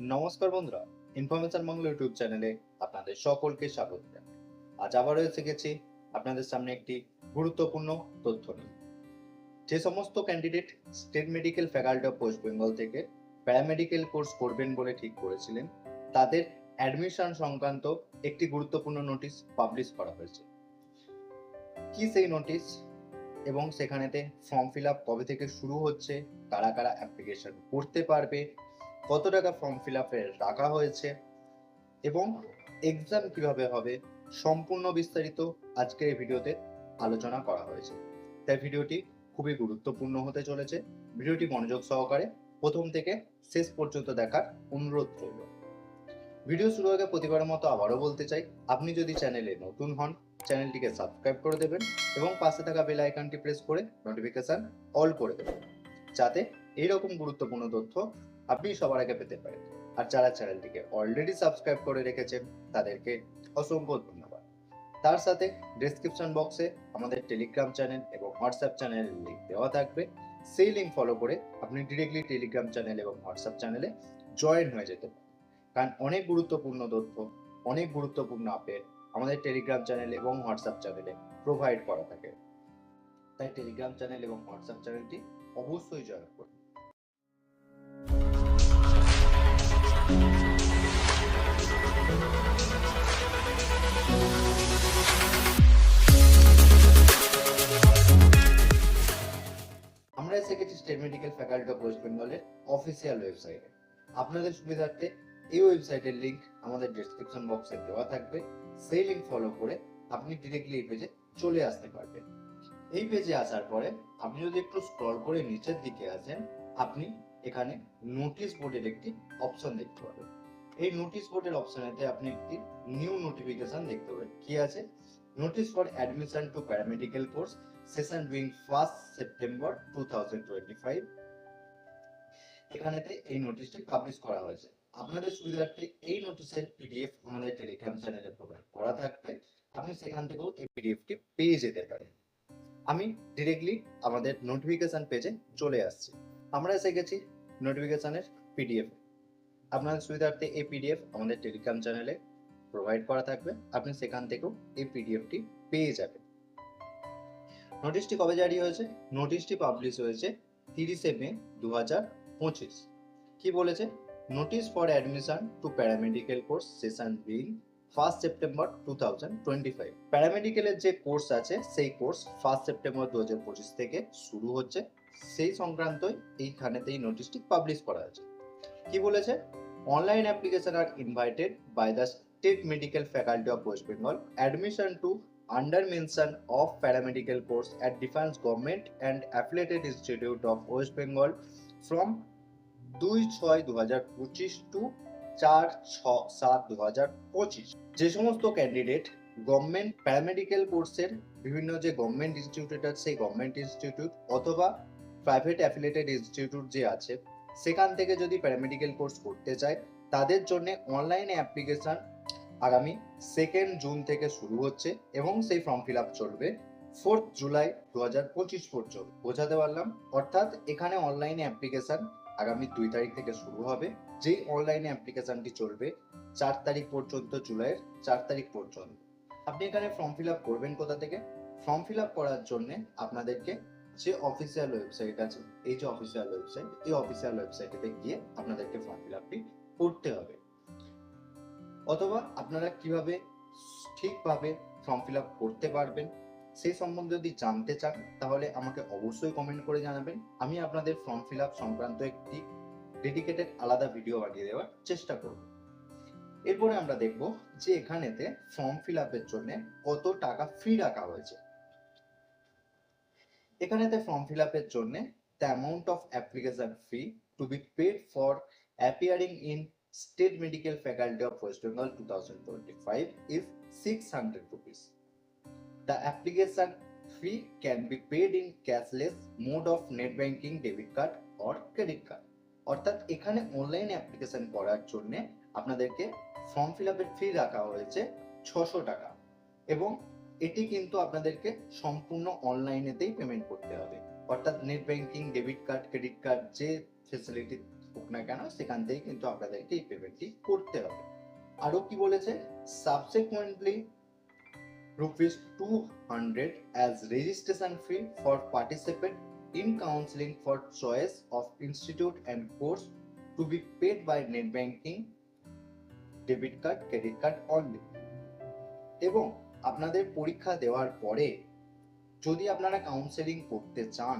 নমস্কার বন্ধুরা information Bangla YouTube চ্যানেলে আপনাদের সকলকে স্বাগত জানাই। আজ আবারও এসে গেছি আপনাদের সামনে একটি গুরুত্বপূর্ণ তথ্য নিয়ে। যে সমস্ত candidate State Medical Faculty of West Bengal থেকে প্যারামেডিকেল কোর্স করবেন বলে ঠিক করেছিলেন, তাদের অ্যাডমিশন সংক্রান্ত একটি গুরুত্বপূর্ণ নোটিশ পাবলিশ করা হয়েছে। কি সেই নোটিশ এবং সেখানেতে ফর্ম ফিল আপ কবে থেকে শুরু হচ্ছে? কারা কারা অ্যাপ্লিকেশন করতে পারবে? কত টাকা ফর্ম ফিল আপের রাখা হয়েছে এবং এক্সাম কীভাবে হবে সম্পূর্ণ বিস্তারিত আজকের এই ভিডিওতে আলোচনা করা হয়েছে। তাই ভিডিওটি খুবই গুরুত্বপূর্ণ হতে চলেছে। ভিডিওটি মনোযোগ সহকারে প্রথম থেকে শেষ পর্যন্ত দেখার অনুরোধ রইল। ভিডিও শুরু আগে প্রতিবারের মতো আবারও বলতে চাই, আপনি যদি চ্যানেলে নতুন হন চ্যানেলটিকে সাবস্ক্রাইব করে দেবেন এবং পাশে থাকা বেল আইকনটি প্রেস করে নোটিফিকেশন অল করে দেবেন। যাতে এইরকম গুরুত্বপূর্ণ তথ্য আপনি সবার আগে পেতে পারেন। আর যারা চ্যানেলটিকে অলরেডি সাবস্ক্রাইব করে রেখেছেন, তাদেরকে অসংখ্য ধন্যবাদ। তার সাথে ডেসক্রিপশন বক্সে আমাদের টেলিগ্রাম চ্যানেল এবং হোয়াটসঅ্যাপ চ্যানেলের লিঙ্ক দেওয়া থাকবে। সেই লিঙ্ক ফলো করে আপনি ডিরেক্টলি টেলিগ্রাম চ্যানেল এবং হোয়াটসঅ্যাপ চ্যানেলে জয়েন হয়ে যেতে পারেন। কারণ অনেক গুরুত্বপূর্ণ তথ্য, অনেক গুরুত্বপূর্ণ আপডেট আমাদের টেলিগ্রাম চ্যানেল এবং হোয়াটসঅ্যাপ চ্যানেলে প্রোভাইড করা থাকে। তাই টেলিগ্রাম চ্যানেল এবং হোয়াটসঅ্যাপ চ্যানেলটি অবশ্যই জয়েন করুন। আমরা এসে গেছি State Medical Faculty of West বেঙ্গলের অফিসিয়াল ওয়েবসাইটে আপনাদের সুবিধার্থে এই ওয়েবসাইটের লিংক আমাদের ডেসক্রিপশন বক্সে দেওয়া থাকবে। সেই লিংক ফলো করে আপনি ডিরেক্টলি এই পেজে চলে আসতে পারবেন। এই পেজে আসার পরে আপনি যদি একটু স্ক্রল করে নিচের দিকে আসেন, আপনি এখানে নোটিশ বোর্ডের একটি অপশন দেখতে পাবেন। এই নোটিশ বোর্ডের অপশনেতে আপনি একটি নিউ নোটিফিকেশন দেখতে পাবেন। কি আছে? To paramedical course session during first September two thousand twenty five এখানেতে এই নোটিশটি পাবলিশ করা হয়েছে। আপনাদের সুবিধার্থে এই নোটিশের পিডিএফ আমাদের টেলিগ্রাম চ্যানেলে প্রোভাইড করা থাকবে। আপনি সেখান থেকেও এই পিডিএফটি পেয়ে যেতে পারেন। আমি ডিরেক্টলি আমাদের নোটিফিকেশন পেজে চলে আসছি। আমরা এসে গেছি নোটিফিকেশনের পিডিএফ আপনার সুবিধার্থে এই পিডিএফ আমাদের টেলিগ্রাম চ্যানেলে প্রোভাইড করা থাকবে, আপনি সেখান থেকেও এই পিডিএফটি পেয়ে যাবেন। নোটিশটি কবে জারি হয়েছে? নোটিশটি পাবলিশ হয়েছে তিরিশে মে দু হাজার পঁচিশ। কি বলেছে? Notice for admission to paramedical course session bill first September two thousand twenty five প্যারামেডিক্যালের যে কোর্স আছে, সেই কোর্স ফার্স্ট সেপ্টেম্বর দু হাজার পঁচিশ থেকে শুরু হচ্ছে। সেই সংক্রান্তই এইখানেতেই নোটিশটি পাবলিশ করা হয়েছে। কি বলেছে? Online application are invited by the State Medical Faculty of West Bengal admission to under mention of paramedical course at Defense Government and Affiliated Institute of West Bengal from দুই ছয় দু হাজার পঁচিশ টু চার ছ সাত দু হাজার পঁচিশ। যে সমস্ত ক্যান্ডিডেট গভর্নমেন্ট প্যারামেডিক্যাল কোর্সের বিভিন্ন যে গভর্নমেন্ট ইনস্টিটিউট আছে, সেই গভর্নমেন্ট ইনস্টিটিউট অথবা প্রাইভেট অ্যাফিলেটেড ইনস্টিটিউট যে আছে, সেখান থেকে যদি প্যারামেডিক্যাল কোর্স করতে চায়, তাদের জন্য অনলাইনে অ্যাপ্লিকেশন আগামী সেকেন্ড জুন থেকে শুরু হচ্ছে এবং সেই ফর্ম ফিল আপ চলবে ফোর্থ জুলাই দু হাজার পঁচিশ পর্যন্ত। বোঝাতে পারলাম? অর্থাৎ এখানে অনলাইনে অ্যাপ্লিকেশন আগামী দুই তারিখ থেকে শুরু হবে। যেই অনলাইনে অ্যাপ্লিকেশনটি চলবে, চার তারিখ পর্যন্ত, জুলাইয়ের চার তারিখ পর্যন্ত। আপনি এখানে ফর্ম ফিল আপ করবেন কোথা থেকে? ফর্ম ফিল আপ করার জন্য আপনাদেরকে যে অফিসিয়াল ওয়েবসাইট আছে, এই যে অফিসিয়াল ওয়েবসাইট এই অফিসিয়াল ওয়েবসাইটে গিয়ে আপনাদেরকে ফর্ম ফিল আপটি করতে হবে। অথবা আপনারা কীভাবে ঠিকভাবে ফর্ম ফিল আপ করতে পারবেন সেই সম্বন্ধে যদি জানতে চান, তাহলে আমাকে অবশ্যই কমেন্ট করে জানাবেন। আমি আপনাদের ফর্ম ফিল আপ সংক্রান্ত একটি ডেডিকেটেড আলাদা ভিডিও বানিয়ে দেওয়ার চেষ্টা করব। এরপরে আমরা দেখব যে এখানেতে ফর্ম ফিল আপের জন্য কত টাকা ফ্রি রাখা হয়েছে। এখানেতে ফর্ম ফিল আপের জন্য the amount of application fee to be paid for appearing in State Medical Faculty of West Bengal 2025 is 600 rupees. The application fee can be paid in cashless mode of net banking, debit card or credit card. অর্থাৎ এখানে online application করার জন্য আপনাদেরকে form fill আপের ফি রাখা হয়েছে ছশো টাকা এবং এটি কিন্তু আপনাদেরকে সম্পূর্ণ অনলাইনেতেই পেমেন্ট করতে হবে অর্থাৎ net banking debit card credit card যে ফেসিলিটি না কেন, সেখান থেকে কিন্তু আপনাদেরকে এই পেমেন্টটি করতে হবে। আরও কি বলেছে? Subsequently rupees two hundred as registration fee for participate in counseling for choice of institute and course to be paid by net banking debit card credit card only এবং আপনাদের পরীক্ষা দেওয়ার পরে যদি আপনারা কাউন্সেলিং করতে চান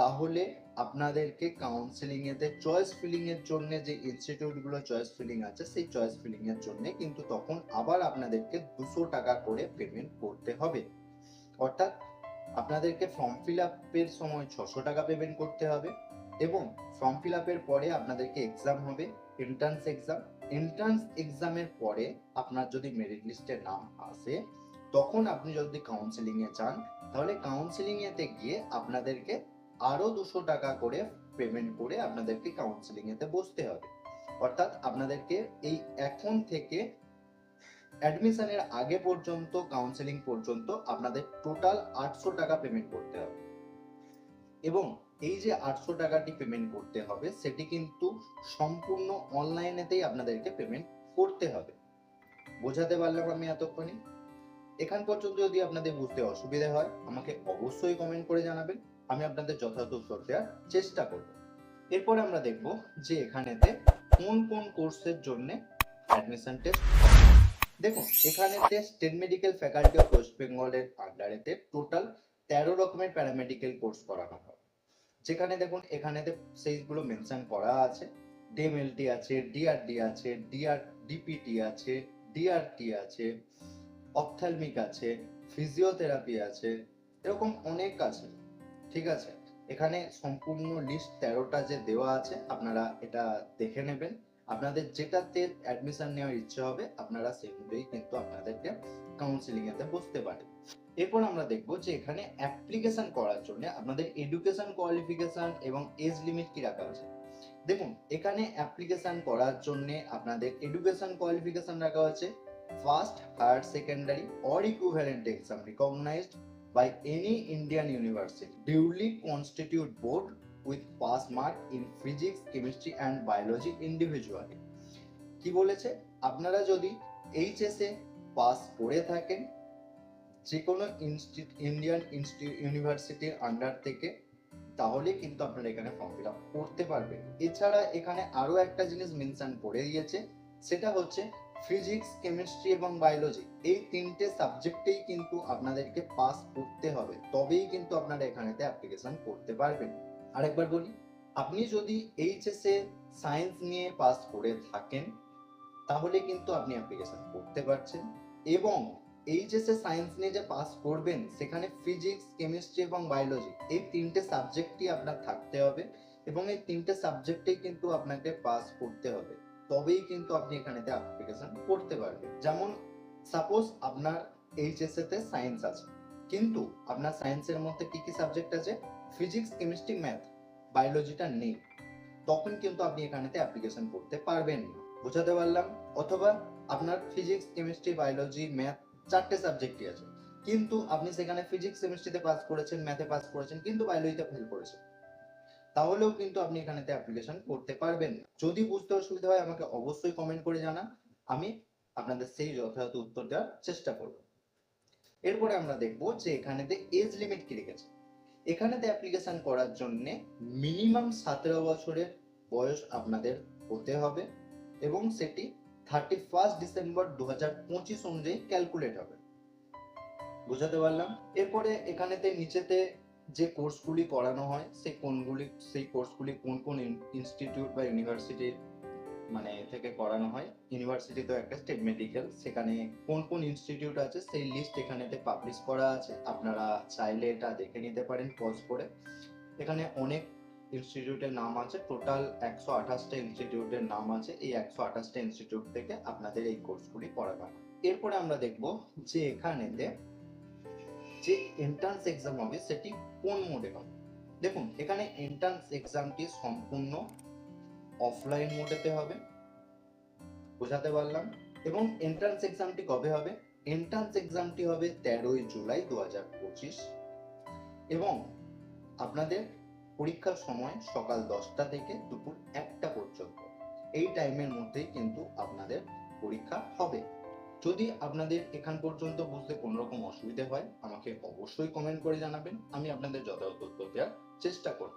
তাহলে আপনাদেরকে কাউন্সেলিং এতে চয়েস ফিলিং এর জন্য যে ইনস্টিটিউটগুলো চয়েস ফিলিং আছে, সেই চয়েস ফিলিং এর জন্য কিন্তু তখন আবার আপনাদেরকে দুশো টাকা করে পেমেন্ট করতে হবে। অর্থাৎ আপনাদেরকে ফর্ম ফিল আপের সময় ছশো টাকা পেমেন্ট করতে হবে এবং ফর্ম ফিল আপের পরে আপনাদেরকে এক্সাম হবে এন্ট্রান্স এক্সাম এন্ট্রান্স এক্সামের পরে আপনার যদি মেরিট লিস্টে নাম আসে, তখন আপনি যদি কাউন্সেলিং এ চান তাহলে কাউন্সেলিং এতে গিয়ে আপনাদেরকে আরও দুশো টাকা করে পেমেন্ট করে আপনাদেরকে কাউন্সেলিং এতে বসতে হবে। অর্থাৎ আপনাদেরকে এই এখন থেকে অ্যাডমিশনের আগে পর্যন্ত কাউন্সেলিং পর্যন্ত আপনাদের টোটাল আটশো টাকা পেমেন্ট করতে হবে। এবং এই যে আটশো টাকাটি পেমেন্ট করতে হবে, সেটি কিন্তু সম্পূর্ণ অনলাইনেতেই আপনাদেরকে পেমেন্ট করতে হবে। বোঝাতে পারলাম আমি এতক্ষণে? এখান পর্যন্ত যদি আপনাদের বুঝতে অসুবিধা হয়, আমাকে অবশ্যই কমেন্ট করে জানাবেন। আমি আপনাদের যথাযথ উত্তর দেওয়ার চেষ্টা করব। এরপরে আমরা দেখব যে এখানেতে কোন কোন কোর্সের জন্য অ্যাডমিশন টেস্ট দেখুন, এখানেতে State Medical Faculty of West বেঙ্গলের আন্ডারেতে টোটাল তেরো রকমের প্যারামেডিকেল কোর্স করানো হয় যেখানে দেখুন, এখানেতে সেইগুলো মেনশন করা আছে। ডিএমএলটি আছে ডিআরডি আছে ডিআর ডিপিটি আছে ডিআরটি আছে অপথ্যালমিক আছে ফিজিওথেরাপি আছে, এরকম অনেক আছে। ঠিক আছে? এখানে সম্পূর্ণ লিস্ট তেরোটা যে দেওয়া আছে, আপনারা এটা দেখে নেবেন। আপনাদের যেটাতে অ্যাডমিশন নেওয়ার ইচ্ছে হবে, আপনারা সেগুলোই কিন্তু আপনাদেরকে কাউন্সিলিং এতে বসতে পারেন এরপর আমরা দেখব যে এখানে অ্যাপ্লিকেশন করার জন্য আপনাদের এডুকেশন কোয়ালিফিকেশন এবং এজ লিমিট কি রাখা আছে। দেখুন, এখানে অ্যাপ্লিকেশন করার জন্য আপনাদের এডুকেশন কোয়ালিফিকেশন রাখা আছে first higher secondary or equivalent exam recognized by any Indian university. Duly constitute board with pass mark in physics, chemistry and biology individually. কি বলেছে? আপনারা যদি এইচএস এ পাস করে থাকেন যে কোনো ইন্ডিয়ান ইউনিভার্সিটির আন্ডার থেকে তাহলে কিন্তু আপনারা এখানে ফর্ম ফিল আপ করতে পারবেন। এছাড়া এখানে আরও একটা জিনিস মেনশন করে দিয়েছে সেটা হচ্ছে ফিজিক্স কেমিস্ট্রি এবং বায়োলজি এই তিনটে সাবজেক্টেই কিন্তু আপনাদেরকে পাস করতে হবে। তবেই কিন্তু আপনারা এখানেতে অ্যাপ্লিকেশন করতে পারবেন। আরেকবার বলি, আপনি যদি এইচএস এ সায়েন্স নিয়ে পাস করে থাকেন, তাহলে কিন্তু আপনি অ্যাপ্লিকেশন করতে পারছেন। এবং এইচএস এ সায়েন্স নিয়ে যে পাস করবেন, সেখানে ফিজিক্স কেমিস্ট্রি এবং বায়োলজি এই তিনটে সাবজেক্টই আপনার থাকতে হবে। এবং এই তিনটে সাবজেক্টেই কিন্তু আপনাকে পাস করতে হবে। তবেই কিন্তু আপনি এখানেতে অ্যাপ্লিকেশন করতে পারবেন। যেমন সাপোজ আপনার এইচএসএ তে সায়েন্স আছে। কিন্তু আপনার সায়েন্সের মধ্যে কি কি সাবজেক্ট আছে? ফিজিক্স কেমিস্ট্রি ম্যাথ বায়োলজিটা নেই। তখন কিন্তু আপনি এখানেতে অ্যাপ্লিকেশন করতে পারবেন না। বোঝাতে পারলাম? অথবা আপনার ফিজিক্স কেমিস্ট্রি বায়োলজি ম্যাথ চারটে সাবজেক্টই আছে। কিন্তু আপনি সেখানে ফিজিক্স কেমিস্ট্রিতে পাস করেছেন ম্যাথে পাস করেছেন, কিন্তু বায়োলজিতে ফেল করেছেন। তাহলেও কিন্তু আপনি এখানেতে অ্যাপ্লিকেশন করতে পারবেন। যদি বুঝতে অসুবিধা হয়, আমাকে অবশ্যই কমেন্ট করে জানান। আমি আপনাদের সেই যথাযথ উত্তর দেওয়ার চেষ্টা করব। এরপরে আমরা দেখব যে এখানেতে এজ লিমিট কি রেখেছে। এখানেতে অ্যাপ্লিকেশন করার জন্য মিনিমাম সতেরো বছরের বয়স আপনাদের হতে হবে এবং সেটি থার্টি ফার্স্ট ডিসেম্বর দু হাজার পঁচিশ অনুযায়ী ক্যালকুলেট হবে। বুঝাতে পারলাম? এরপরে এখানেতে নিচেতে যে কোর্সগুলি করানো হয়, সেই কোনগুলি, সেই কোর্সগুলি কোন কোন ইনস্টিটিউট বা ইউনিভার্সিটির মানে থেকে করানো হয়। ইউনিভার্সিটি তো একটা স্টেট মেডিকেল সেখানে কোন কোন ইনস্টিটিউট আছে সেই লিস্ট এখানেতে পাবলিশ করা আছে। আপনারা চাইলে এটা দেখে নিতে পারেন পজ করে। এখানে অনেক ইনস্টিটিউটের নাম আছে টোটাল একশো আঠাশটা ইনস্টিটিউটের নাম আছে। এই একশো আঠাশটা ইনস্টিটিউট থেকে আপনাদের এই কোর্সগুলি করানো এরপরে আমরা দেখব যে এখানেতে যে এন্ট্রান্স এক্সাম হবে সেটি কোন মোডে হবে? দেখুন, এখানে এন্ট্রান্স এক্সামটি সম্পূর্ণ অফলাইন মোডেতে হবে, বোঝাতে পারলাম। এবং এন্ট্রান্স এক্সামটি কবে হবে? এন্ট্রান্স এক্সামটি হবে তেরোই জুলাই দু হাজার পঁচিশ। এবং আপনাদের পরীক্ষার সময় সকাল দশটা থেকে দুপুর একটা পর্যন্ত। এই টাইমের মধ্যেই কিন্তু আপনাদের পরীক্ষা হবে। যদি আপনাদের এখান পর্যন্ত বুঝতে কোনো রকম অসুবিধা হয়, আমাকে অবশ্যই কমেন্ট করে জানাবেন, আমি আপনাদের যথাযথ উত্তর দেওয়ার চেষ্টা করব।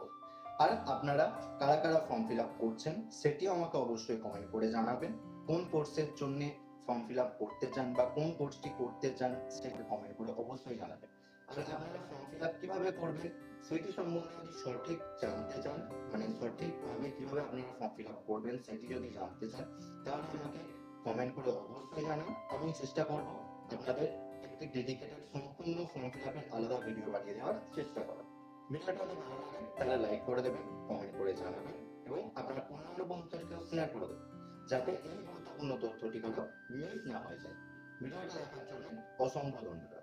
আর আপনারা কারা কারা ফর্ম ফিল আপ করছেন, সেটিও আমাকে অবশ্যই কমেন্ট করে জানাবেন। কোন কোর্সের জন্য ফর্ম ফিল আপ করতে চান বা কোন কোর্সটি করতে চান সেটা কমেন্ট করে অবশ্যই জানাবেন। আর আপনারা ফর্ম ফিল আপ কীভাবে করবেন, সেটি সম্বন্ধে যদি সঠিক জানতে চান মানে সঠিকভাবে কীভাবে আপনারা ফর্ম ফিল আপ করবেন, সেটি যদি জানতে চান, তাহলে আমাকে কমেন্ট করে অবশ্যই জানান আমি চেষ্টা করব আপনাদের একটি ডেডিকেটেড সম্পূর্ণ ফর্ম ফিল আলাদা ভিডিও বানিয়ে দেওয়ার চেষ্টা করো ভিডিওটা যদি ভালো লাগে, তাহলে লাইক করে দেবেন কমেন্ট করে জানাবেন, এবং আপনার অন্যান্য বন্ধুদেরকেও শেয়ার করে দেবেন, যাতে এই গুরুত্বপূর্ণ তথ্যটি হলো মিস না হয়ে যায়। ভিডিওটা দেখার জন্য অসংখ্য ধন্যবাদ।